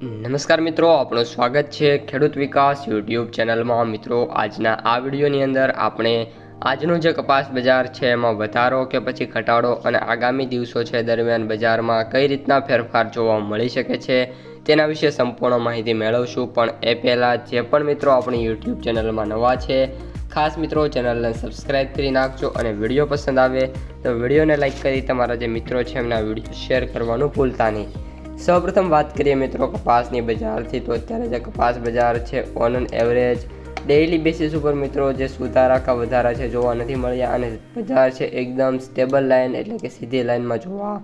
નમસ્કાર મિત્રો આપણું સ્વાગત છે ખેડૂત વિકાસ યુટ્યુબ ચેનલમાં. મિત્રો, આજના આ વિડીયોની અંદર આપણે આજનું જે કપાસ બજાર છે, એમાં વધારો કે પછી ઘટાડો અને આગામી દિવસો છે દરમિયાન બજારમાં કઈ રીતના ફેરફાર જોવા મળી શકે છે, તેના વિશે સંપૂર્ણ માહિતી મેળવશું. પણ એ પહેલાં જે પણ મિત્રો આપણી યુટ્યુબ ચેનલમાં નવા છે, ખાસ મિત્રો ચેનલને સબસ્ક્રાઈબ કરી નાખજો અને વીડિયો પસંદ આવે તો વિડીયોને લાઇક કરી તમારા જે મિત્રો છે એમના વીડિયો શેર કરવાનું ભૂલતા નહીં. સૌપ્રથમ વાત કરીએ મિત્રો કપાસની બજારથી, તો અત્યારે જે કપાસ બજાર છે on an average daily basis ઉપર મિત્રો જે સુધારા કા વધારા છે, જોવા નથી મળ્યા અને બજાર છે એકદમ સ્ટેબલ લાઇન એટલે કે સીધી લાઇનમાં જોવા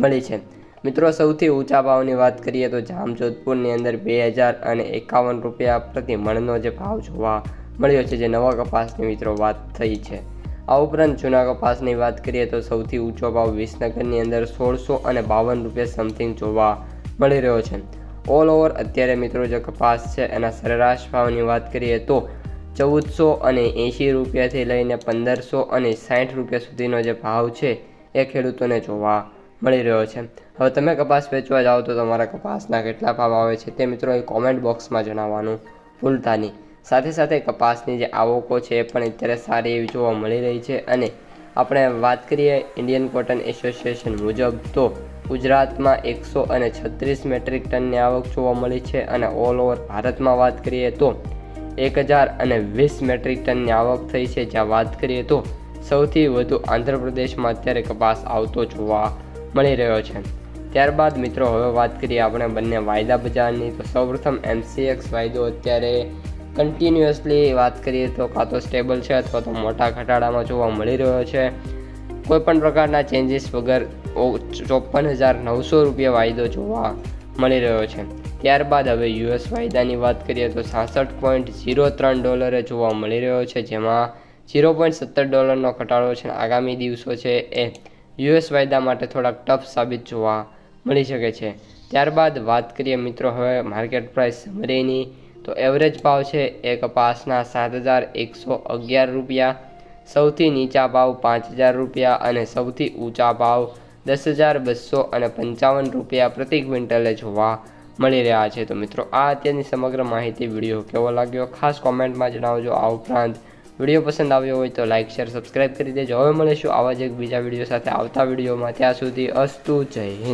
મળી છે. મિત્રો સૌથી ઊંચા ભાવની વાત કરીએ તો જામજોધપુરની અંદર બે હજાર અને એકાવન રૂપિયા પ્રતિ મણનો જે ભાવ જોવા મળ્યો છે, જે નવા કપાસની મિત્રો વાત થઈ છે. આ ઉપરાંત જૂના કપાસની વાત કરીએ તો સૌથી ઊંચો ભાવ વિસનગરની અંદર સોળસો અને બાવન રૂપિયા સમથિંગ જોવા મળી રહ્યો છે. ઓલ ઓવર અત્યારે મિત્રો જે કપાસ છે એના સરેરાશ ભાવની વાત કરીએ તો ચૌદસો અને એંશી રૂપિયાથી લઈને પંદરસો અને સાઠ રૂપિયા સુધીનો જે ભાવ છે એ ખેડૂતોને જોવા મળી રહ્યો છે. હવે તમે કપાસ વેચવા જાઓ તો તમારા કપાસના કેટલા ભાવ આવે છે તે મિત્રો એ કોમેન્ટ બોક્સમાં જણાવવાનું ભૂલતા નહીં. સાથે સાથે કપાસની જે આવકો છે એ પણ અત્યારે સારી એવી જોવા મળી રહી છે અને આપણે વાત કરીએ ઇન્ડિયન કોટન એસોસિએશન મુજબ, તો ગુજરાતમાં એકસો અને છત્રીસ મેટ્રિક ટનની આવક જોવા મળી છે અને ઓલ ઓવર ભારતમાં વાત કરીએ તો એક હજાર અને વીસ મેટ્રિક ટનની આવક થઈ છે. જ્યાં વાત કરીએ તો સૌથી વધુ આંધ્રપ્રદેશમાં અત્યારે કપાસ આવતો જોવા મળી રહ્યો છે. ત્યારબાદ મિત્રો, હવે વાત કરીએ આપણે બંને વાયદા બજારની. તો સૌપ્રથમ એમસીએક્સ વાયદો અત્યારે કન્ટિન્યુઅસલી વાત કરીએ તો કાં તો સ્ટેબલ છે અથવા તો મોટા ઘટાડામાં જોવા મળી રહ્યો છે. કોઈપણ પ્રકારના ચેન્જીસ વગર ચોપન હજાર નવસો રૂપિયા વાયદો જોવા મળી રહ્યો છે. ત્યારબાદ હવે યુએસ વાયદાની વાત કરીએ તો સાસઠ પોઈન્ટ ઝીરો ત્રણ ડોલરે જોવા મળી રહ્યો છે, જેમાં ઝીરો પોઈન્ટ સત્તર ડોલરનો ઘટાડો છે. આગામી દિવસો છે એ યુએસ વાયદા માટે થોડાક ટફ સાબિત જોવા મળી શકે છે. ત્યારબાદ વાત કરીએ મિત્રો, હવે માર્કેટ પ્રાઇસ સમરીની તો એવરેજ ભાવ છે એ કપાસના સાત હજાર એકસો અગિયાર રૂપિયા, સૌથી નીચા ભાવ પાંચ હજાર રૂપિયા અને સૌથી ઊંચા ભાવ દસ હજાર બસો અને પંચાવન રૂપિયા પ્રતિ ક્વિન્ટલે જોવા મળી રહ્યા છે. તો મિત્રો, આ અત્યારની સમગ્ર માહિતી વીડિયો કેવો લાગ્યો? ખાસ કોમેન્ટમાં જણાવજો. આ ઉપરાંત વીડિયો પસંદ આવ્યો હોય તો લાઇક શેર સબસ્ક્રાઈબ કરી દેજો. હવે મળીશું આવા જ એક બીજા વીડિયો સાથે આવતા વિડીયોમાં. ત્યાં સુધી અસ્તુ જય હિન્દ.